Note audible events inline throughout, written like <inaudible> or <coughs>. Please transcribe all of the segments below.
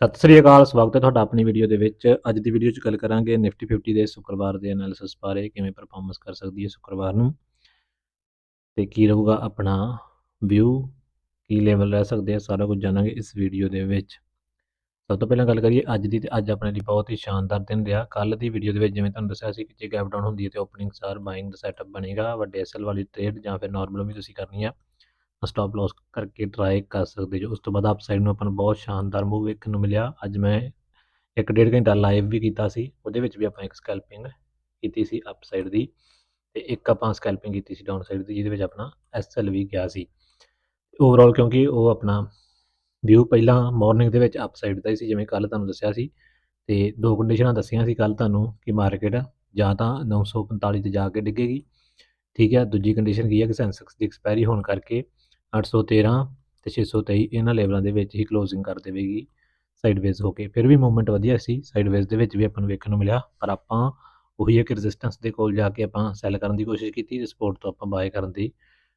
ਸਤਿ ਸ੍ਰੀ ਅਕਾਲ, ਸਵਾਗਤ ਹੈ ਤੁਹਾਡਾ ਆਪਣੀ ਵੀਡੀਓ ਦੇ ਵਿੱਚ। ਅੱਜ ਦੀ ਵੀਡੀਓ 'ਚ ਗੱਲ ਕਰਾਂਗੇ ਨਿਫਟੀ 50 ਦੇ ਸ਼ੁੱਕਰਵਾਰ ਦੇ ਐਨਾਲਿਸਿਸ ਬਾਰੇ, ਕਿਵੇਂ ਪਰਫਾਰਮੈਂਸ ਕਰ ਸਕਦੀ ਹੈ ਸ਼ੁੱਕਰਵਾਰ ਨੂੰ। ਤੇ ਕੀ ਰਹੂਗਾ ਆਪਣਾ ਵਿਊ ਕੀ ਲੈਵਲ ਰਹਿ ਸਕਦੇ ਆ, ਸਾਰਾ ਕੁਝ ਜਾਣਾਂਗੇ ਇਸ ਵੀਡੀਓ ਦੇ ਵਿੱਚ। ਸਭ ਤੋਂ ਪਹਿਲਾਂ ਗੱਲ ਕਰੀਏ ਅੱਜ ਦੀ, ਤੇ ਅੱਜ ਆਪਣੇ ਲਈ ਬਹੁਤ ਹੀ ਸ਼ਾਨਦਾਰ ਦਿਨ ਰਿਹਾ। ਕੱਲ ਦੀ ਵੀਡੀਓ ਦੇ ਵਿੱਚ ਜਿਵੇਂ ਤੁਹਾਨੂੰ ਦੱਸਿਆ ਸੀ ਕਿ ਜੇ ਗੈਪ ਡਾਊਨ ਹੁੰਦੀ ਹੈ ਤੇ ਓਪਨਿੰਗ ਸਾਰ ਬਾਇੰਗ ਦਾ ਸੈਟਅਪ ਬਣੇਗਾ, ਵੱਡੇ ਐਸਐਲ ਵਾਲੀ ਟ੍ਰੇਡ ਜਾਂ ਫਿਰ ਨਾਰਮਲ ਵੀ ਤੁਸੀਂ ਕਰਨੀ ਆ। ਸਟਾਪ ਲਾਸ ਕਰਕੇ ਟਰਾਈ ਕਰ ਸਕਦੇ ਜੋ। ਉਸ ਤੋਂ ਬਾਅਦ ਅਪ ਸਾਈਡ ਨੂੰ ਆਪਾਂ ਨੂੰ ਬਹੁਤ ਸ਼ਾਨਦਾਰ ਮੂਵ ਵੇਖਣ ਨੂੰ ਮਿਲਿਆ। ਅੱਜ ਮੈਂ ਇੱਕ ਡੇਢ ਘੰਟਾ ਲਾਈਵ ਵੀ ਕੀਤਾ ਸੀ। ਉਹਦੇ ਵਿੱਚ ਵੀ ਆਪਾਂ ਇੱਕ ਸਕੈਲਪਿੰਗ ਕੀਤੀ ਸੀ ਅਪ ਸਾਈਡ ਦੀ ਤੇ ਇੱਕ ਆਪਾਂ ਸਕੈਲਪਿੰਗ ਕੀਤੀ ਸੀ ਡਾਊਨ ਸਾਈਡ ਦੀ, ਜਿਹਦੇ ਵਿੱਚ ਆਪਣਾ ਐਸਐਲ ਵੀ ਗਿਆ ਸੀ। ਓਵਰਆਲ ਕਿਉਂਕਿ ਉਹ ਆਪਣਾ ਵਿਊ ਪਹਿਲਾਂ ਮਾਰਨਿੰਗ ਦੇ ਵਿੱਚ ਅਪ ਸਾਈਡ ਦਾ ਹੀ ਸੀ, ਜਿਵੇਂ ਕੱਲ ਤੁਹਾਨੂੰ ਦੱਸਿਆ ਸੀ। ਤੇ ਦੋ ਕੰਡੀਸ਼ਨਾਂ ਦੱਸੀਆਂ ਸੀ ਕੱਲ ਤੁਹਾਨੂੰ ਕਿ ਮਾਰਕੀਟ ਜਾਂ ਤਾਂ 945 ਤੇ ਜਾ ਕੇ ਡਿੱਗੇਗੀ। ਠੀਕ ਹੈ, ਦੂਜੀ ਕੰਡੀਸ਼ਨ ਕੀ ਹੈ ਕਿ ਸੈਂਸੈਕਸ ਦੀ ਐਕਸਪਾਇਰੀ ਹੋਣ ਕਰਕੇ 813 ਤੇ 623 ਇਹਨਾਂ ਲੈਵਲਾਂ ਦੇ ਵਿੱਚ ਹੀ ਕਲੋਜ਼ਿੰਗ ਕਰ ਦੇਵੇਗੀ ਸਾਈਡਵੇਜ਼ ਹੋ ਕੇ। ਫਿਰ ਵੀ ਮੂਵਮੈਂਟ ਵਧੀਆ ਸੀ ਸਾਈਡਵੇਜ਼ ਦੇ ਵਿੱਚ ਵੀ ਆਪਾਂ ਨੂੰ ਵੇਖਣ ਨੂੰ ਮਿਲਿਆ। ਪਰ ਆਪਾਂ ਉਹੀ ਇੱਕ ਰੈਜ਼ਿਸਟੈਂਸ ਦੇ ਕੋਲ ਜਾ ਕੇ ਆਪਾਂ ਸੈਲ ਕਰਨ ਦੀ ਕੋਸ਼ਿਸ਼ ਕੀਤੀ ਤੇ ਸਪੋਰਟ ਤੋਂ ਆਪਾਂ ਬਾਏ ਕਰਨ ਦੀ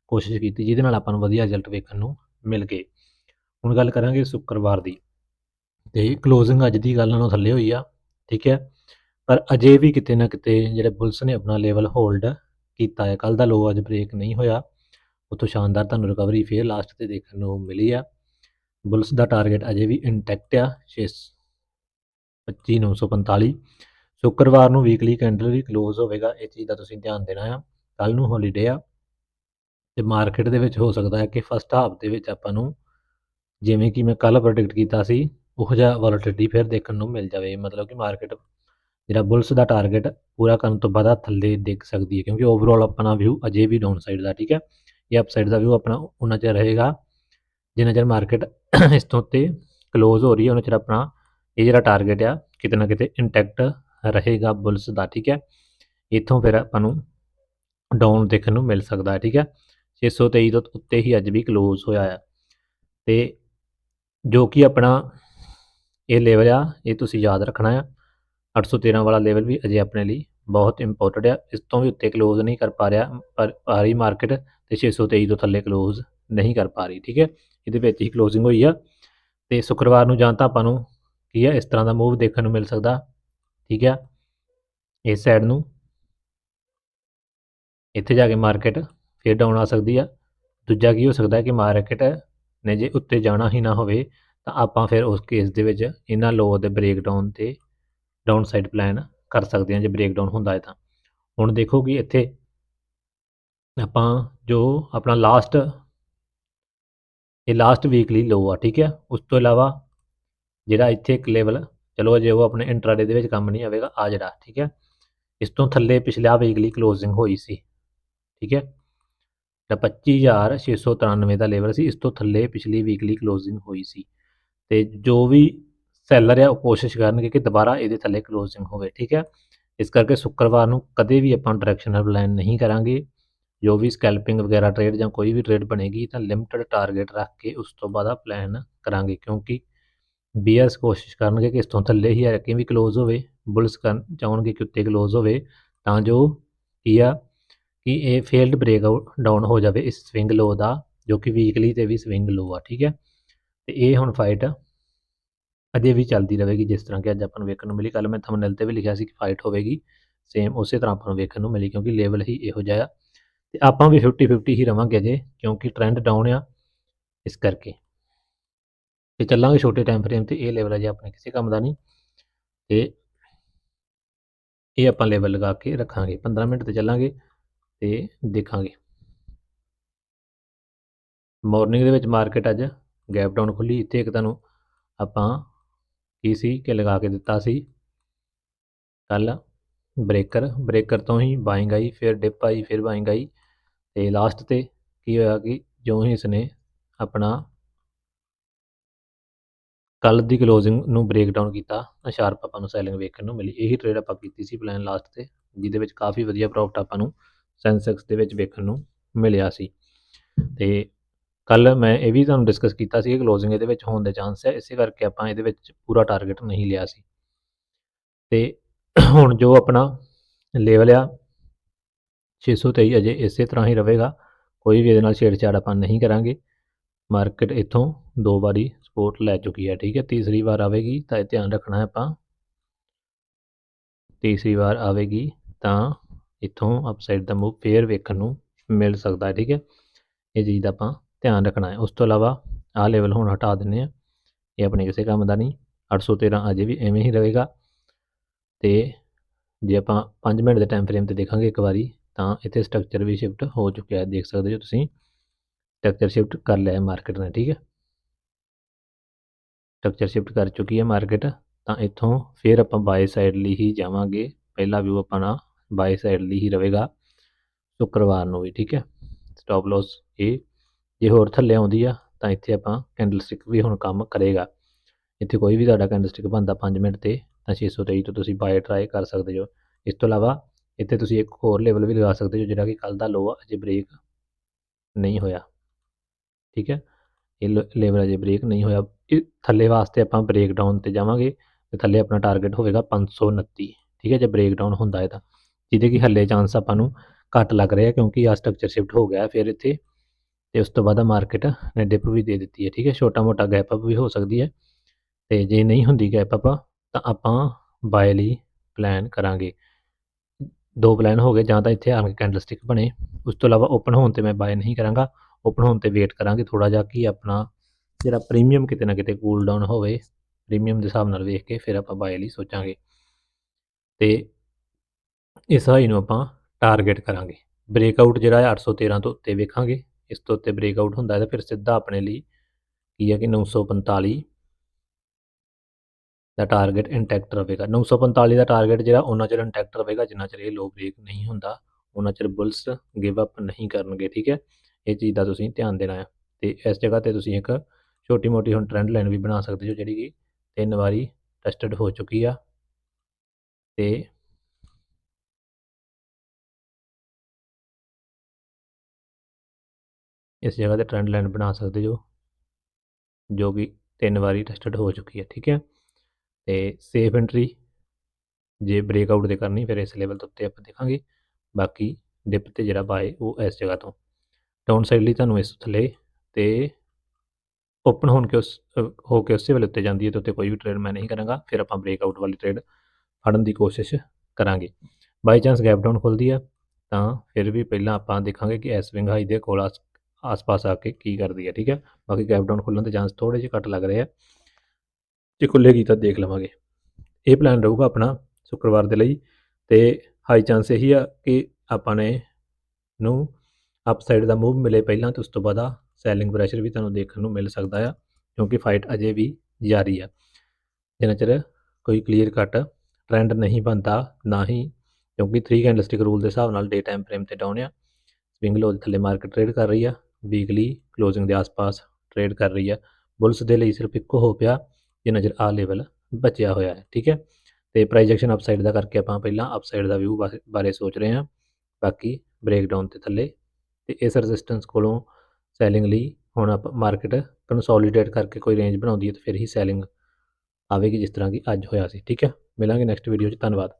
ਕੋਸ਼ਿਸ਼ ਕੀਤੀ, ਜਿਹਦੇ ਨਾਲ ਆਪਾਂ ਨੂੰ ਵਧੀਆ ਰਿਜ਼ਲਟ ਵੇਖਣ ਨੂੰ ਮਿਲ ਗਏ। ਹੁਣ ਗੱਲ ਕਰਾਂਗੇ ਸ਼ੁੱਕਰਵਾਰ ਦੀ। ਤੇ ਕਲੋਜ਼ਿੰਗ ਅੱਜ ਦੀ ਗੱਲ ਨਾਲੋਂ ਥੱਲੇ ਹੋਈ ਆ, ਠੀਕ ਹੈ? ਪਰ ਅਜੇ ਵੀ ਕਿਤੇ ਨਾ ਕਿਤੇ ਜਿਹੜੇ ਬੁਲਸ ਨੇ ਆਪਣਾ ਲੈਵਲ ਹੋਲਡ ਕੀਤਾ ਹੈ। ਕੱਲ ਦਾ ਲੋ ਅੱਜ ਬ੍ਰੇਕ ਨਹੀਂ ਹੋਇਆ। ਉਤੋਂ ਸ਼ਾਨਦਾਰ ਤੁਹਾਨੂੰ ਰਿਕਵਰੀ ਫੇਰ ਲਾਸਟ ਤੇ ਦੇਖਣ ਨੂੰ ਮਿਲੀ ਆ। ਬੁਲਸ ਦਾ ਟਾਰਗੇਟ ਅਜੇ ਵੀ ਇੰਟੈਕਟ ਆ 6 25945 ਸ਼ੁੱਕਰਵਾਰ ਨੂੰ ਵੀਕਲੀ ਕੈਂਡਲ ਵੀ ਕਲੋਜ਼ ਹੋਵੇਗਾ, ਇਹ ਚੀਜ਼ ਦਾ ਤੁਸੀਂ ਧਿਆਨ ਦੇਣਾ ਆ। ਕੱਲ ਨੂੰ ਹੌਲੀਡੇ ਆ, ਤੇ ਮਾਰਕੀਟ ਦੇ ਵਿੱਚ ਹੋ ਸਕਦਾ ਹੈ ਕਿ ਫਸਟ ਹਾਫ ਦੇ ਵਿੱਚ ਆਪਾਂ ਨੂੰ ਜਿਵੇਂ ਕਿ ਮੈਂ ਕੱਲ ਪ੍ਰੈਡਿਕਟ ਕੀਤਾ ਸੀ, ਉਹ ਜਿਹਾ ਵੋਲਟਿਲਿਟੀ ਫਿਰ ਦੇਖਣ ਨੂੰ ਮਿਲ ਜਾਵੇ। ਮਤਲਬ ਕਿ ਮਾਰਕੀਟ ਜਿਹੜਾ ਬੁਲਸ ਦਾ ਟਾਰਗੇਟ ਪੂਰਾ ਕਰਨ ਤੋਂ ਬਾਅਦ ਥੱਲੇ ਦੇਖ ਸਕਦੀ ਹੈ, ਕਿਉਂਕਿ ਓਵਰਆਲ ਆਪਣਾ ਵਿਊ ਅਜੇ ਵੀ ਡਾਊਨ ਸਾਈਡ ਦਾ, ਠੀਕ ਹੈ। ਇਹ ਅਪਸਾਈਡ ਦਾ ਵਿਊ ਆਪਣਾ ਉਹਨਾਂ ਚਿਰ ਰਹੇਗਾ। ਜਿੰਨਾ ਚਿਰ ਮਾਰਕੀਟ <coughs> ਇਸ ਤੋਂ ਉੱਤੇ ਕਲੋਜ਼ ਹੋ ਰਹੀ ਹੈ ਉਹਨਾਂ ਚਿਰ ਆਪਣਾ ਇਹ ਜਿਹੜਾ ਟਾਰਗੇਟ ਆ, ਕਿਤੇ ਨਾ ਕਿਤੇ ਇੰਟੈਕਟ ਰਹੇਗਾ ਬੁਲਸ ਦਾ, ਠੀਕ ਹੈ। ਇੱਥੋਂ ਫਿਰ ਆਪਾਂ ਨੂੰ ਡਾਊਨ ਦੇਖਣ ਨੂੰ ਮਿਲ ਸਕਦਾ ਹੈ। ਠੀਕ ਹੈ 623 ਤੋਂ ਉੱਤੇ ਹੀ ਅੱਜ ਵੀ ਕਲੋਜ਼ ਹੋਇਆ ਆ। ਤੇ ਜੋ ਕਿ ਆਪਣਾ ਇਹ ਲੈਵਲ ਆ, ਇਹ ਤੁਸੀਂ ਯਾਦ ਰੱਖਣਾ ਆ। 813 ਵਾਲਾ ਲੈਵਲ ਵੀ ਅਜੇ ਆਪਣੇ ਲਈ ਬਹੁਤ ਇੰਪੋਰਟੈਂਟ ਆ। ਇਸ ਤੋਂ ਵੀ ਉੱਤੇ ਕਲੋਜ਼ ਨਹੀਂ ਕਰ ਪਾ ਰਿਹਾ, ਪਰ ਆ ਰਹੀ ਮਾਰਕੀਟ ਤੇ 623 ਤੋਂ ਥੱਲੇ ਕਲੋਜ਼ ਨਹੀਂ ਕਰ ਪਾ ਰਹੀ, ਠੀਕ ਹੈ? ਇਹਦੇ ਵਿੱਚ ਹੀ ਕਲੋਜ਼ਿੰਗ ਹੋਈ ਆ। ਤੇ ਸ਼ੁੱਕਰਵਾਰ ਨੂੰ ਜਾਂ ਤਾਂ ਆਪਾਂ ਨੂੰ ਕੀ ਆ, ਇਸ ਤਰ੍ਹਾਂ ਦਾ ਮੂਵ ਦੇਖਣ ਨੂੰ ਮਿਲ ਸਕਦਾ, ਠੀਕ ਹੈ? ਇਸ ਸਾਈਡ ਨੂੰ ਇੱਥੇ ਜਾ ਕੇ ਮਾਰਕੀਟ ਫੇਰ ਡਾਊਨ ਆ ਸਕਦੀ ਆ। ਦੂਜਾ ਕੀ ਹੋ ਸਕਦਾ ਕਿ ਮਾਰਕੀਟ ਨੇ ਜੇ ਉੱਤੇ ਜਾਣਾ ਹੀ ਨਾ ਹੋਵੇ, ਤਾਂ ਆਪਾਂ ਫਿਰ ਉਸ ਕੇਸ ਦੇ ਵਿੱਚ ਇਹਨਾਂ ਲੋ ਦੇ ਬ੍ਰੇਕ ਡਾਊਨ ਤੇ ਡਾਊਨ ਸਾਈਡ ਪਲਾਨ ਕਰ ਸਕਦੇ ਹਾਂ, ਜੇ ਬ੍ਰੇਕ ਡਾਊਨ ਹੁੰਦਾ ਹੈ ਤਾਂ। ਹੁਣ ਦੇਖੋ ਕਿ ਇੱਥੇ ਆਪਾਂ ਜੋ ਆਪਣਾ ਲਾਸਟ ਇਹ ਲਾਸਟ ਵੀਕਲੀ ਲੋ ਆ, ਠੀਕ ਹੈ? ਉਸ ਤੋਂ ਇਲਾਵਾ ਜਿਹੜਾ ਇੱਥੇ ਇੱਕ ਲੈਵਲ ਚਲੋ ਜੇ ਉਹ ਆਪਣੇ ਇੰਟਰਾਡੇ ਦੇ ਵਿੱਚ ਕੰਮ ਨਹੀਂ ਆਵੇਗਾ, ਆ ਜਿਹੜਾ, ਠੀਕ ਹੈ? ਇਸ ਤੋਂ ਥੱਲੇ ਪਿਛਲਾ ਵੀਕਲੀ ਕਲੋਜ਼ਿੰਗ ਹੋਈ ਸੀ, ਠੀਕ ਹੈ? ਤਾਂ 25693 ਦਾ ਲੈਵਲ ਸੀ, ਇਸ ਤੋਂ ਥੱਲੇ ਪਿਛਲੀ ਵੀਕਲੀ ਕਲੋਜ਼ਿੰਗ ਹੋਈ ਸੀ। ਤੇ ਜੋ ਵੀ ਸੈਲਰ ਆ, ਉਹ ਕੋਸ਼ਿਸ਼ ਕਰਨਗੇ ਕਿ ਦੁਬਾਰਾ ਇਹਦੇ ਥੱਲੇ ਕਲੋਜ਼ਿੰਗ ਹੋਵੇ, ਠੀਕ ਹੈ? ਇਸ ਕਰਕੇ ਸ਼ੁੱਕਰਵਾਰ ਨੂੰ ਕਦੇ ਵੀ ਆਪਾਂ ਡਾਇਰੈਕਸ਼ਨਲ ਪਲਾਨ ਨਹੀਂ ਕਰਾਂਗੇ। ਜੋ ਵੀ ਸਕੈਲਪਿੰਗ ਵਗੈਰਾ ਟ੍ਰੇਡ ਜਾਂ ਕੋਈ ਵੀ ਟ੍ਰੇਡ ਬਣੇਗੀ ਤਾਂ ਲਿਮਟਿਡ ਟਾਰਗੇਟ ਰੱਖ ਕੇ ਉਸ ਤੋਂ ਬਾਅਦ ਆ ਪਲਾਨ ਕਰਾਂਗੇ, ਕਿਉਂਕਿ ਬੀਅਰਸ ਕੋਸ਼ਿਸ਼ ਕਰਨਗੇ ਕਿ ਇਸ ਤੋਂ ਥੱਲੇ ਹੀ ਆ ਕਿ ਵੀ ਕਲੋਜ਼ ਹੋਵੇ ਬੁਲਸ ਕਰਨ ਚਾਹਣਗੇ ਕਿ ਉੱਤੇ ਕਲੋਜ਼ ਹੋਵੇ, ਤਾਂ ਜੋ ਕੀ ਆ, ਕਿ ਇਹ ਫੇਲਡ ਬ੍ਰੇਕ ਡਾਊਨ ਹੋ ਜਾਵੇ ਇਸ ਸਵਿੰਗ ਲੋ ਦਾ, ਜੋ ਕਿ ਵੀਕਲੀ ਤੇ ਵੀ ਸਵਿੰਗ ਲੋ ਆ, ਠੀਕ ਹੈ? ਤੇ ਇਹ ਹੁਣ ਫਾਈਟ ਅਜੇ ਵੀ ਚੱਲਦੀ ਰਹੇਗੀ, ਜਿਸ ਤਰ੍ਹਾਂ ਕਿ ਅੱਜ ਆਪਾਂ ਨੂੰ ਵੇਖਣ ਨੂੰ ਮਿਲੀ ਕੱਲ ਮੈਂ ਥੰਬਨੇਲ ਤੇ ਵੀ ਲਿਖਿਆ ਸੀ ਕਿ ਫਾਈਟ ਹੋਵੇਗੀ ਸੇਮ ਉਸੇ ਤਰ੍ਹਾਂ ਆਪਾਂ ਨੂੰ ਵੇਖਣ ਨੂੰ ਮਿਲੀ, ਕਿਉਂਕਿ ਲੈਵਲ ਹੀ ਇਹੋ ਜਿਹਾ ਤੇ ਆਪਾਂ ਵੀ 50 50 ਹੀ ਰਵਾਂਗੇ ਅਜੇ, ਕਿਉਂਕਿ ਟ੍ਰੈਂਡ ਡਾਊਨ ਆ ਇਸ ਕਰਕੇ। ਤੇ ਚੱਲਾਂਗੇ ਛੋਟੇ ਟਾਈਮ ਫਰੇਮ ਤੇ, ਇਹ ਲੈਵਲ ਅਜੇ ਆਪਣੇ ਕਿਸੇ ਕੰਮ ਦਾ ਨਹੀਂ। ਤੇ ਇਹ ਆਪਾਂ ਲੈਵਲ ਲਗਾ ਕੇ ਰੱਖਾਂਗੇ। 15 ਮਿੰਟ ਤੇ ਚੱਲਾਂਗੇ ਤੇ ਦੇਖਾਂਗੇ। ਮਾਰਨਿੰਗ ਦੇ ਵਿੱਚ ਮਾਰਕੀਟ ਅੱਜ ਗੈਪ ਡਾਊਨ ਖੁੱਲੀ। ਇੱਥੇ ਇੱਕ ਤੁਹਾਨੂੰ ਆਪਾਂ ਕੀ ਸੀ ਕਿ ਲਗਾ ਕੇ ਦਿੱਤਾ ਸੀ? ਕੱਲ ਬ੍ਰੇਕਰ ਬ੍ਰੇਕਰ ਤੋਂ ਹੀ ਬਾਇੰਗ ਆਈ, ਫਿਰ ਡਿਪ ਆਈ, ਫਿਰ ਬਾਇੰਗ ਆਈ। ਤੇ ਲਾਸਟ ਤੇ ਕੀ ਹੋਇਆ ਕਿ ਜਿਉਂ ਹੀ ਇਸਨੇ ਆਪਣਾ ਕੱਲ ਦੀ ਕਲੋਜ਼ਿੰਗ ਨੂੰ ਬ੍ਰੇਕ ਡਾਊਨ ਕੀਤਾ, ਤਾਂ ਸ਼ਾਰਪ ਆਪਾਂ ਨੂੰ ਸੈਲਿੰਗ ਵੇਖਣ ਨੂੰ ਮਿਲੀ। ਇਹੀ ਟ੍ਰੇਡ ਆਪਾਂ ਕੀਤੀ ਸੀ ਪਲਾਨ ਲਾਸਟ ਤੇ, ਜਿਹਦੇ ਵਿੱਚ ਕਾਫੀ ਵਧੀਆ ਪ੍ਰੋਫਿਟ ਆਪਾਂ ਨੂੰ ਸੈਂਸੈਕਸ ਦੇ ਵਿੱਚ ਵੇਖਣ ਨੂੰ ਮਿਲਿਆ ਸੀ। ਤੇ ਕੱਲ ਮੈਂ ਇਹ ਵੀ ਤੁਹਾਨੂੰ ਡਿਸਕਸ ਕੀਤਾ ਸੀ ਕਿ ਕਲੋਜ਼ਿੰਗ ਇਹਦੇ ਵਿੱਚ ਹੋਣ ਦੇ ਚਾਂਸ ਹੈ, ਇਸੇ ਕਰਕੇ ਆਪਾਂ ਇਹਦੇ ਵਿੱਚ ਪੂਰਾ ਟਾਰਗੇਟ ਨਹੀਂ ਲਿਆ ਸੀ। ਤੇ ਹੁਣ ਜੋ ਆਪਣਾ ਲੈਵਲ ਆ 623 ਅਜੇ ਇਸੇ ਤਰ੍ਹਾਂ ਹੀ ਰਹੇਗਾ। ਕੋਈ ਵੀ ਇਹਦੇ ਨਾਲ ਛੇੜਛਾੜ ਆਪਾਂ ਨਹੀਂ ਕਰਾਂਗੇ। ਮਾਰਕੀਟ ਇੱਥੋਂ ਦੋ ਵਾਰੀ ਸਪੋਰਟ ਲੈ ਚੁੱਕੀ ਹੈ, ਠੀਕ ਹੈ। ਤੀਸਰੀ ਵਾਰ ਆਵੇਗੀ ਤਾਂ ਇਹ ਧਿਆਨ ਰੱਖਣਾ ਹੈ ਆਪਾਂ। ਤੀਸਰੀ ਵਾਰ ਆਵੇਗੀ ਤਾਂ ਇੱਥੋਂ ਅਪਸਾਈਡ ਦਾ ਮੂਵ ਫੇਰ ਵੇਖਣ ਨੂੰ ਮਿਲ ਸਕਦਾ ਹੈ, ਠੀਕ ਹੈ। ਇਹ ਚੀਜ਼ ਦਾ ਆਪਾਂ ਧਿਆਨ ਰੱਖਣਾ ਹੈ। ਉਸ ਤੋਂ ਇਲਾਵਾ ਆਹ ਲੈਵਲ ਹੁਣ ਹਟਾ ਦਿੰਨੇ ਆ ਇਹ ਆਪਣੇ ਕਿਸੇ ਕੰਮ ਦਾ ਨਹੀਂ। 813 ਅਜੇ ਵੀ ਐਵੇਂ ਹੀ ਰਹੇਗਾ। ਤੇ ਜੇ ਆਪਾਂ 5 ਮਿੰਟ ਦੇ ਟਾਈਮ ਫਰੇਮ ਤੇ ਦੇਖਾਂਗੇ ਇੱਕ ਵਾਰੀ ਤਾਂ ਇੱਥੇ ਸਟਰਕਚਰ ਵੀ ਸ਼ਿਫਟ ਹੋ ਚੁੱਕਿਆ ਹੈ, ਦੇਖ ਸਕਦੇ ਹੋ ਤੁਸੀਂ। ਸਟਰਕਚਰ ਸ਼ਿਫਟ ਕਰ ਲਿਆ ਹੈ ਮਾਰਕੀਟ ਨੇ, ਠੀਕ ਹੈ। ਸਟਰਕਚਰ ਸ਼ਿਫਟ ਕਰ ਚੁੱਕੀ ਹੈ ਮਾਰਕੀਟ ਤਾਂ ਇੱਥੋਂ ਫਿਰ ਆਪਾਂ ਬਾਏ ਸਾਈਡ ਲਈ ਹੀ ਜਾਵਾਂਗੇ। ਪਹਿਲਾ ਵਿਊ ਆਪਣਾ ਬਾਏ ਸਾਈਡ ਲਈ ਹੀ ਰਹੇਗਾ ਸ਼ੁੱਕਰਵਾਰ ਨੂੰ ਵੀ, ਠੀਕ ਹੈ। ਸਟਾਪ ਲਾਸ ਇਹ ਜੇ ਹੋਰ ਥੱਲੇ ਆਉਂਦੀ ਆ, ਤਾਂ ਇੱਥੇ ਆਪਾਂ ਕੈਂਡਲ ਸਟਿਕ ਵੀ ਹੁਣ ਕੰਮ ਕਰੇਗਾ। ਇੱਥੇ ਕੋਈ ਵੀ ਤੁਹਾਡਾ ਕੈਂਡਲ ਸਟਿਕ ਬਣਦਾ 5 ਮਿੰਟ ਤੇ, ਤਾਂ 623 ਤੋਂ ਤੁਸੀਂ ਬਾਏ ਟਰਾਈ ਕਰ ਸਕਦੇ ਹੋ। ਇਸ ਤੋਂ ਇਲਾਵਾ ਇੱਥੇ ਤੁਸੀਂ ਇੱਕ ਹੋਰ ਲੈਵਲ ਵੀ ਲਗਾ ਸਕਦੇ ਹੋ, ਜਿਹੜਾ ਕਿ ਕੱਲ ਦਾ ਲੋ ਆ, ਅਜੇ ਬ੍ਰੇਕ ਨਹੀਂ ਹੋਇਆ। ਠੀਕ ਹੈ? ਇਹ ਲੈਵਲ ਅਜੇ ਬ੍ਰੇਕ ਨਹੀਂ ਹੋਇਆ। ਇਹ ਥੱਲੇ ਵਾਸਤੇ ਆਪਾਂ ਬ੍ਰੇਕ ਡਾਊਨ ਤੇ ਜਾਵਾਂਗੇ ਤੇ ਥੱਲੇ ਆਪਣਾ ਟਾਰਗੇਟ ਹੋਵੇਗਾ 529 ਠੀਕ ਹੈ? ਜੇ ਬ੍ਰੇਕ ਡਾਊਨ ਹੁੰਦਾ ਹੈ ਤਾਂ। ਜਿਹਦੇ ਕਿ ਹੱਲੇ ਚਾਂਸ ਆਪਾਂ ਨੂੰ ਘੱਟ ਲੱਗ ਰਿਹਾ ਕਿਉਂਕਿ ਆ ਸਟਰਕਚਰ ਸ਼ਿਫਟ ਹੋ ਗਿਆ ਫਿਰ ਇੱਥੇ ਤੇ ਉਸ ਤੋਂ ਬਾਅਦ ਮਾਰਕੀਟ ਨੇ ਡਿਪ ਵੀ ਦੇ ਦਿੱਤੀ ਹੈ। ਠੀਕ ਹੈ? ਛੋਟਾ ਮੋਟਾ ਗੈਪ ਅਪ ਵੀ ਹੋ ਸਕਦੀ ਹੈ। ਤੇ ਜੇ ਨਹੀਂ ਹੁੰਦੀ ਗੈਪ ਅਪ ਤਾਂ ਆਪਾਂ ਬਾਏ ਲਈ ਪਲਾਨ ਕਰਾਂਗੇ। ਦੋ ਪਲਾਨ ਹੋ ਗਏ, ਜਾਂ ਤਾਂ ਇੱਥੇ ਆ ਕੇ ਕੈਂਡਲ ਸਟਿਕ ਬਣੇ। ਉਸ ਤੋਂ ਇਲਾਵਾ ਓਪਨ ਹੋਣ ਤੇ ਮੈਂ ਬਾਏ ਨਹੀਂ ਕਰਾਂਗਾ। ਓਪਨ ਹੋਣ ਤੇ ਵੇਟ ਕਰਾਂਗੇ ਥੋੜਾ ਜਿਹਾ ਕਿ ਆਪਣਾ ਜਿਹੜਾ ਪ੍ਰੀਮੀਅਮ ਕਿਤੇ ਨਾ ਕਿਤੇ ਕੂਲ ਡਾਊਨ ਹੋਵੇ। ਪ੍ਰੀਮੀਅਮ ਦੇ ਹਿਸਾਬ ਨਾਲ ਵੇਖ ਕੇ ਫਿਰ ਆਪਾਂ ਬਾਏ ਲਈ ਸੋਚਾਂਗੇ। ਤੇ ਇਸ ਹਾਈ ਨੂੰ ਆਪਾਂ ਟਾਰਗੇਟ ਕਰਾਂਗੇ। ਬ੍ਰੇਕਆਊਟ ਜਿਹੜਾ ਹੈ 813 ਤੋਂ ਉੱਤੇ ਵੇਖਾਂਗੇ। ਇਸ ਤੋਂ ਉੱਤੇ ਬ੍ਰੇਕਆਊਟ ਹੁੰਦਾ ਹੈ ਤਾਂ ਫਿਰ ਸਿੱਧਾ ਆਪਣੇ ਲਈ ਕੀ ਹੈ ਕਿ 945 ਦਾ ਟਾਰਗੇਟ ਇੰਟੈਕਟ ਰਹੇਗਾ। 945 ਦਾ ਟਾਰਗੇਟ ਜਿਹੜਾ ਉਹਨਾਂ ਚਿਰ ਇੰਟੈਕਟ ਰਹੇਗਾ, ਜਿੰਨਾ ਚਿਰ ਇਹ ਲੋ ਬ੍ਰੇਕ ਨਹੀਂ ਹੁੰਦਾ ਉਹਨਾਂ ਚਿਰ ਬੁਲਸ ਗਿਵ ਅਪ ਨਹੀਂ ਕਰਨਗੇ, ਠੀਕ ਹੈ? ਇਹ ਚੀਜ਼ ਦਾ ਤੁਸੀਂ ਧਿਆਨ ਦੇਣਾ ਹੈ। ਤੇ ਇਸ ਜਗ੍ਹਾ ਤੇ ਤੁਸੀਂ ਇੱਕ ਛੋਟੀ ਮੋਟੀ ਹੁਣ ਟ੍ਰੈਂਡ ਲਾਈਨ ਵੀ ਬਣਾ ਸਕਦੇ ਹੋ, ਜਿਹੜੀ ਕਿ ਤਿੰਨ ਵਾਰੀ ਟੈਸਟਡ ਹੋ ਚੁੱਕੀ ਆ। ਤੇ ਇਸ ਜਗ੍ਹਾ ਤੇ ਟ੍ਰੈਂਡ ਲਾਈਨ ਬਣਾ ਸਕਦੇ ਹੋ, ਜੋ ਕਿ ਤਿੰਨ ਵਾਰੀ ਟੈਸਟਡ ਹੋ ਚੁੱਕੀ ਹੈ, ਠੀਕ ਹੈ? ਤੇ ਸੇਫ ਐਂਟਰੀ ਜੇ ਬ੍ਰੇਕਆਊਟ ਦੇ ਕਰਨੀ, ਫਿਰ ਇਸ ਲੈਵਲ ਦੇ ਉੱਤੇ ਆਪਾਂ ਦੇਖਾਂਗੇ। ਬਾਕੀ ਡਿਪ ਤੇ ਜਿਹੜਾ ਬਾਏ, ਉਹ ਇਸ ਜਗ੍ਹਾ ਤੋਂ। ਡਾਊਨ ਸਾਈਡ ਲਈ ਤੁਹਾਨੂੰ ਇਸ ਥੱਲੇ ਤੇ ਓਪਨ ਹੋਣ ਕੇ ਉਸ, ਹੋ ਕੇ ਉਸੇ ਵੇਲੇ ਉੱਤੇ ਜਾਂਦੀ ਹੈ ਤੇ ਉੱਤੇ ਕੋਈ ਵੀ ਟ੍ਰੇਡ ਮੈਂ ਨਹੀਂ ਕਰਾਂਗਾ। ਫਿਰ ਆਪਾਂ ਬ੍ਰੇਕਆਊਟ ਵਾਲੀ ਟ੍ਰੇਡ ਫੜਨ ਦੀ ਕੋਸ਼ਿਸ਼ ਕਰਾਂਗੇ। ਬਾਈ ਚਾਂਸ ਗੈਪ ਡਾਊਨ ਖੁੱਲਦੀ ਆ, ਤਾਂ ਫਿਰ ਵੀ ਪਹਿਲਾਂ ਆਪਾਂ ਦੇਖਾਂਗੇ ਕਿ ਇਸ ਵਿੰਗ ਹਾਈ ਦੇ ਕੋਲ ਆਸ-ਪਾਸ ਆ ਕੇ ਕੀ ਕਰਦੀ ਹੈ, ਠੀਕ ਹੈ? ਬਾਕੀ ਗੈਪ ਡਾਊਨ ਖੁੱਲਣ ਦੇ ਚਾਂਸ ਥੋੜੇ ਜਿਹੇ ਘੱਟ ਲੱਗ ਰਹੇ ਆ। ਜੇ ਖੁੱਲੇਗੀ ਤਾਂ ਦੇਖ ਲਵਾਂਗੇ। ਇਹ ਪਲਾਨ ਰਹੂਗਾ ਆਪਣਾ ਸ਼ੁੱਕਰਵਾਰ ਦੇ ਲਈ ਤੇ ਹਾਈ ਚਾਂਸ ਇਹੀ ਆ ਕਿ ਆਪਾਂ ਨੇ ਨੂੰ ਅਪਸਾਈਡ ਦਾ ਮੂਵ ਮਿਲੇ ਪਹਿਲਾਂ ਤੇ ਉਸ ਤੋਂ ਬਾਅਦ ਆ ਸੈਲਿੰਗ ਪ੍ਰੈਸ਼ਰ ਵੀ ਤੁਹਾਨੂੰ ਦੇਖਣ ਨੂੰ ਮਿਲ ਸਕਦਾ ਆ, ਕਿਉਂਕਿ ਫਾਈਟ ਅਜੇ ਵੀ ਜਾਰੀ ਆ। ਜਿੰਨਾ ਚਿਰ ਕੋਈ ਕਲੀਅਰ ਕੱਟ ਟ੍ਰੈਂਡ ਨਹੀਂ ਬਣਦਾ, ਨਾ ਹੀ ਕਿਉਂਕਿ 3 ਕੈਂਡਲਸਟਿਕ ਰੂਲ ਦੇ ਹਿਸਾਬ ਨਾਲ ਡੇ ਟਾਈਮ ਫਰੇਮ ਤੇ ਡਾਊਨ ਆ। ਸਵਿੰਗ ਲੋ ਦੇ ਥੱਲੇ ਮਾਰਕੀਟ ਟ੍ਰੇਡ ਕਰ ਰਹੀ ਆ ਵੀਕਲੀ ਕਲੋਜ਼ਿੰਗ ਦੇ ਆਸ-ਪਾਸ ਟ੍ਰੇਡ ਕਰ ਰਹੀ ਆ। ਬੁਲਸ ਦੇ ਲਈ ਸਿਰਫ ਇੱਕੋ ਹੋ ਪਿਆ ਜਿੰਨਾ ਨਜ਼ਰ ਆ ਲੈਵਲ ਬਚਿਆ ਹੋਇਆ ਹੈ, ਠੀਕ ਹੈ? ਤੇ ਪ੍ਰਾਈਜੈਕਸ਼ਨ ਅਪਸਾਈਡ ਦਾ ਕਰਕੇ ਆਪਾਂ ਪਹਿਲਾਂ ਅਪਸਾਈਡ ਦਾ ਵਿਊ ਬਾਰੇ ਸੋਚ ਰਹੇ ਹਾਂ। ਬਾਕੀ ਬ੍ਰੇਕਡਾਊਨ ਤੇ ਥੱਲੇ ਤੇ ਇਸ ਰੈਜ਼ਿਸਟੈਂਸ ਕੋਲੋਂ ਸੈਲਿੰਗ ਲਈ ਹੁਣ ਆਪਾਂ ਮਾਰਕੀਟ ਕੰਸੋਲੀਡੇਟ ਕਰਕੇ ਕੋਈ ਰੇਂਜ ਬਣਾਉਂਦੀ ਹੈ ਤਾਂ ਫਿਰ ਹੀ ਸੈਲਿੰਗ ਆਵੇਗੀ ਜਿਸ ਤਰ੍ਹਾਂ ਕਿ ਅੱਜ ਹੋਇਆ ਸੀ, ਠੀਕ ਹੈ? ਮਿਲਾਂਗੇ ਨੈਕਸਟ ਵੀਡੀਓ 'ਚ, ਧੰਨਵਾਦ।